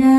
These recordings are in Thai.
นะ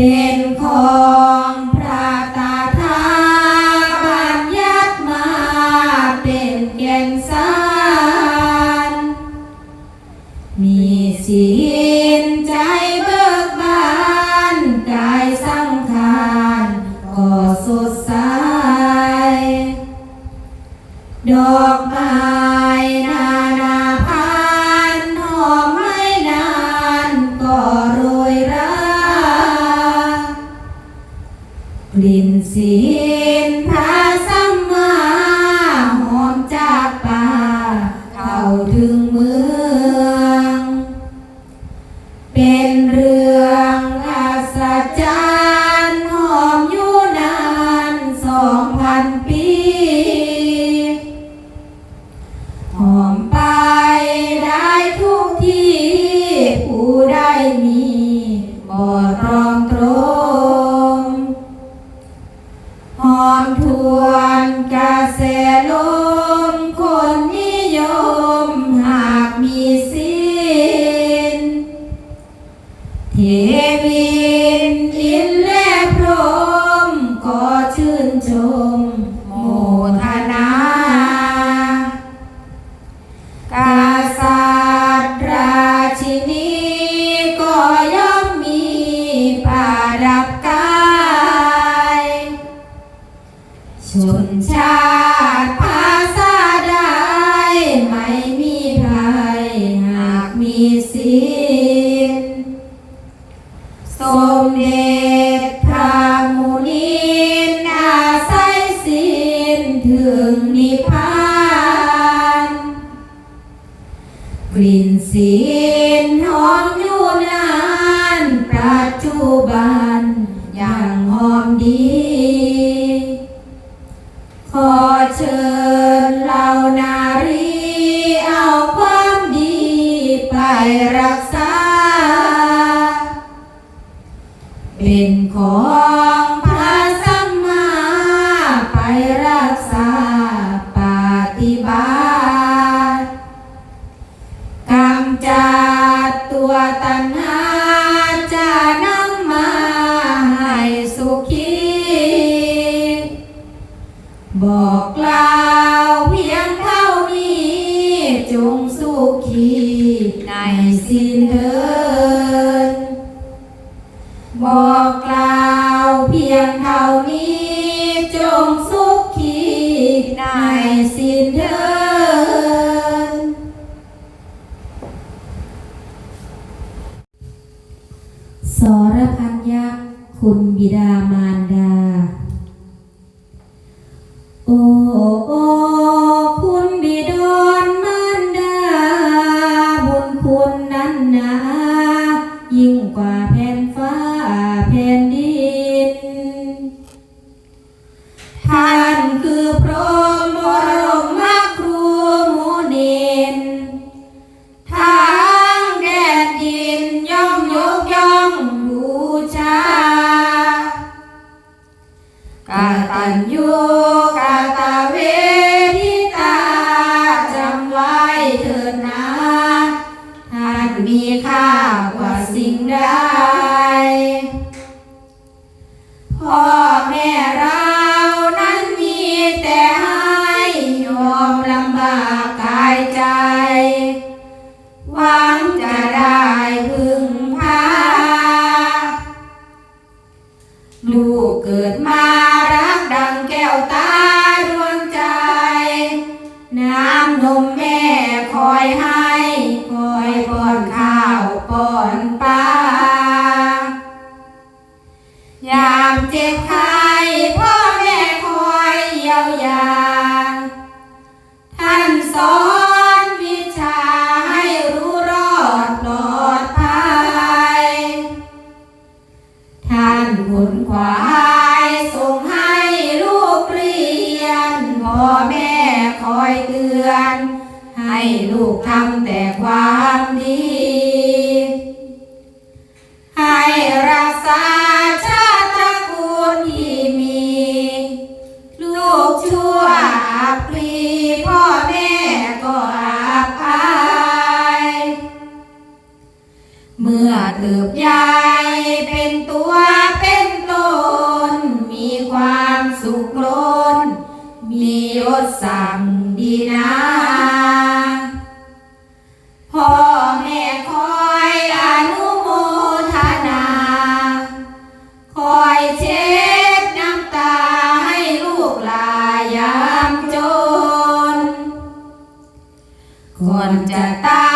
เป็นของ se tempat สุกรนมียศสั่งดีนาพ่อแม่คอยอนุโมทนา คอยเช็ดน้ำตาให้ลูกลายามจน คนจะตาย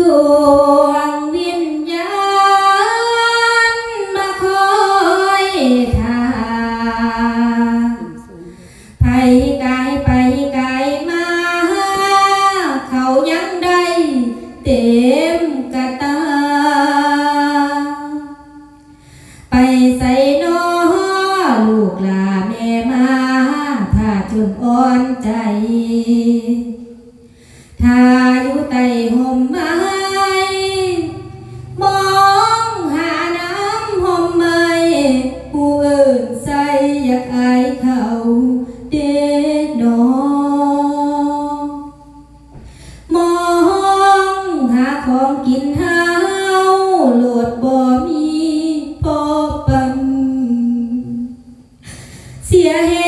ด que é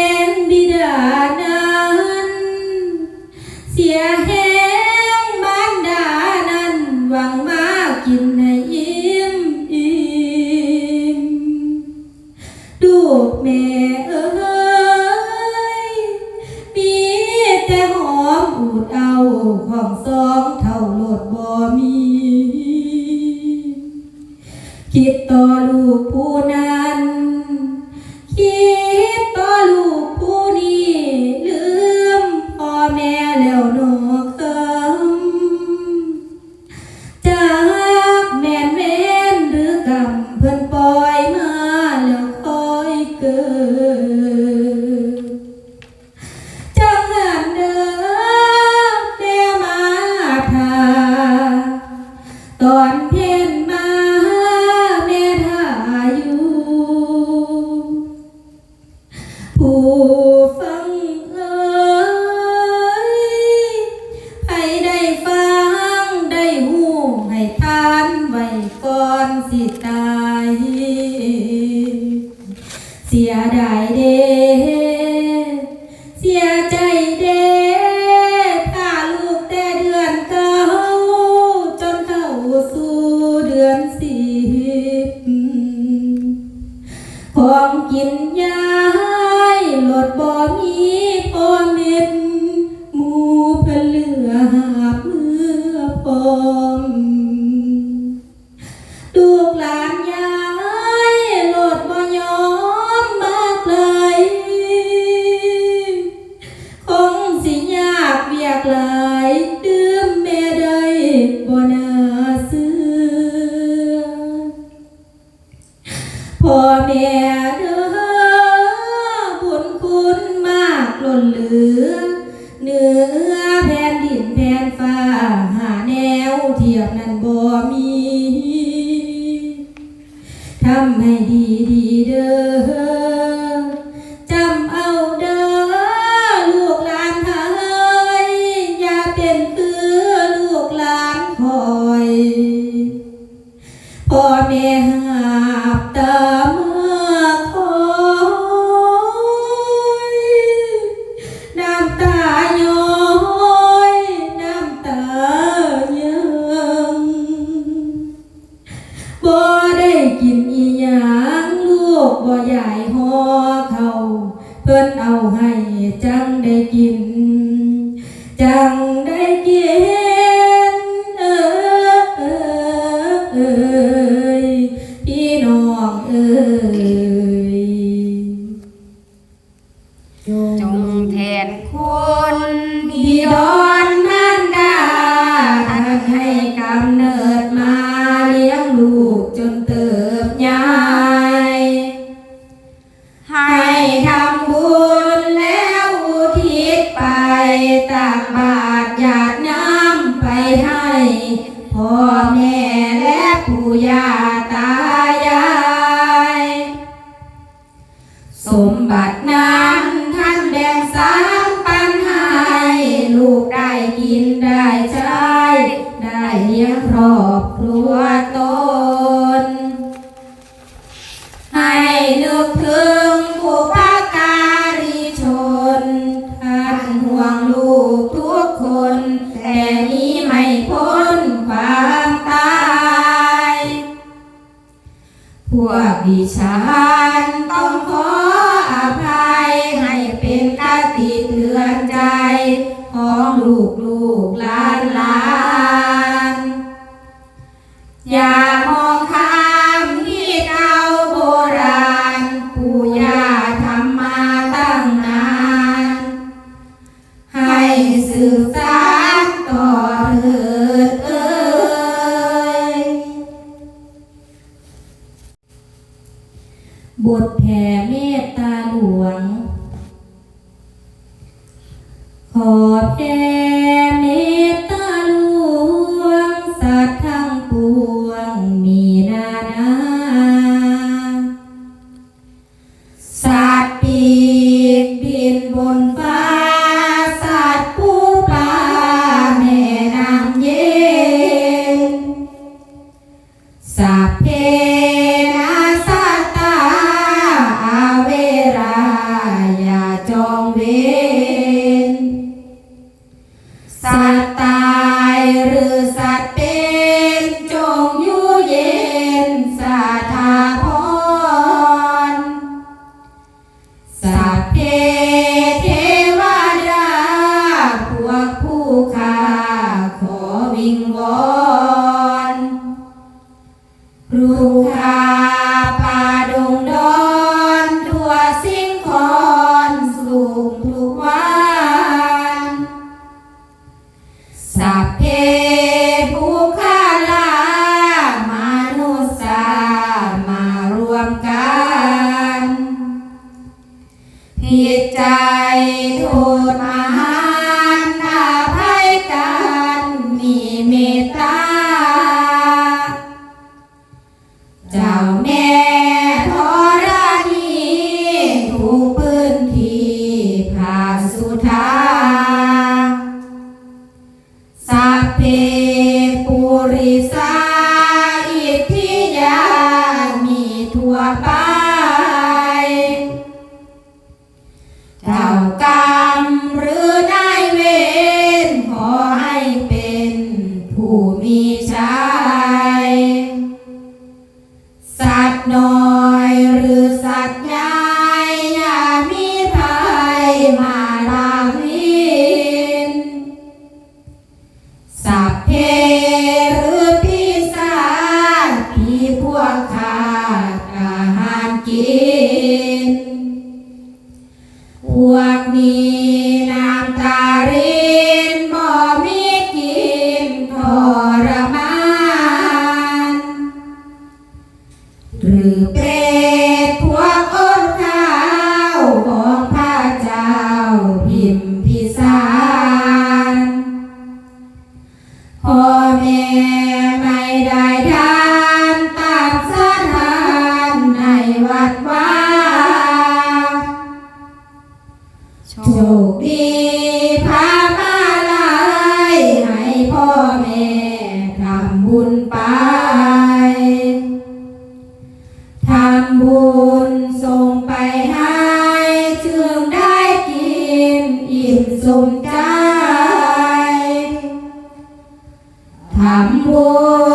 ภัให้พ่อแม่และผู้ย่าตายาย สมบัตินา ชา นำบุญ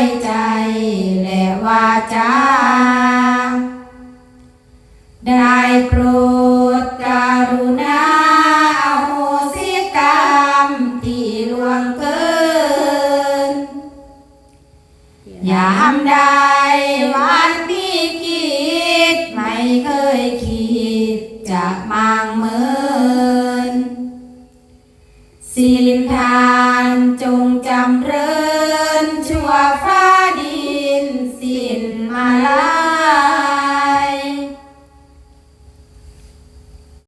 ายใจและวาจา ได้โปรดการุณาอโหสิกรรมที่ล่วงเกิน ยามใดวันนี้คิดไม่เคยคิดจะมางเมิน สินทานจงจำ